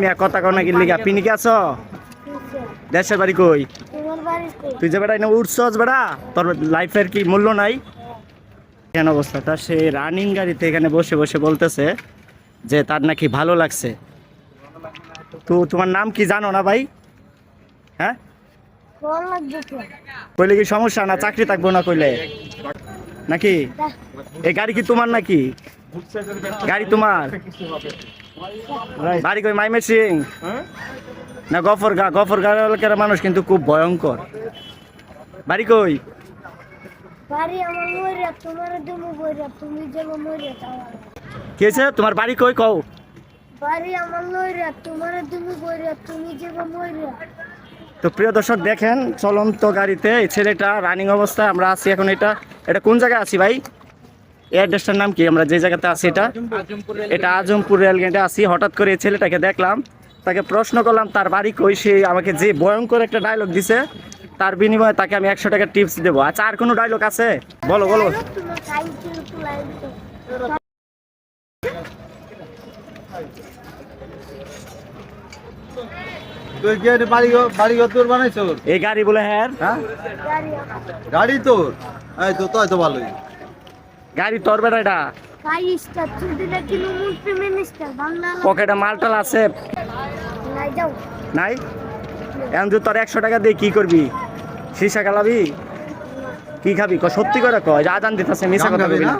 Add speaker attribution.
Speaker 1: মিয়া কথা কও নাকি লিগা? আছো? দেশের বাড়ি কই? তুই যে বেটা এনে উঠছস বেটা তোর লাইফের কি মূল্য নাই? কেন অবস্থাটা সে রানিং গাড়িতে এখানে বসে বসে বলতেছে যে তার নাকি ভালো লাগছে। তো তোমার নাম কি জানো না ভাই? হ্যাঁ? কইলে কি সমস্যা না? চাকরি থাকব না কইলে? নাকি? এই গাড়ি কি তোমার নাকি? গাড়ি তোমার? বাড়ি কই? মাইমে সিং না গফর গা গফর গা এলাকার মানুষ কিন্তু খুব ভয়ঙ্কর। বাড়ি কই?
Speaker 2: বাড়ি আমার লইরা তোমার
Speaker 1: বাড়ি কই কও?
Speaker 2: বাড়ি আমার লইরা তোমার দিমু বইরা তুমি যাব মইরা।
Speaker 1: তো প্রিয় দর্শক দেখেন চলন্ত গাড়িতে ছেলেটা রানিং অবস্থায় আমরা আছি এখন এটা। এটা কোন জায়গায় আছি ভাই? এই অ্যাড্রেসটার নাম কি? আমরা যে জায়গাতে আছি এটা এটা আজমপুর রেলগেটে আছি। হঠাৎ করে এই ছেলেটাকে দেখলাম তাকে প্রশ্ন করলাম তার বাড়ি কই? সে আমাকে যে ভয়ঙ্কর একটা ডায়লগ দিছে তার বিনিময়ে তাকে আমি একশো টাকা টিপস দেবো। আচ্ছা আর কোনো ডায়লগ আছে? বলো বলো। এই গাড়ি বলে হ্যাঁ।
Speaker 3: হ্যাঁ?
Speaker 2: গাড়ি
Speaker 3: তোর? তো তাই তো ভালোই।
Speaker 1: গাড়ি তোর বেটা এটা? পকেটে মাল মালটাল আছে।
Speaker 2: নাই যাও।
Speaker 1: নাই? এখন তুই তোর একশো টাকা দিয়ে কি করবি? সীসা খেলাবি? কি খাবি? ক সত্যি করে কয় আদান আজান দিতেছে মিশা কথা
Speaker 3: না?
Speaker 1: না?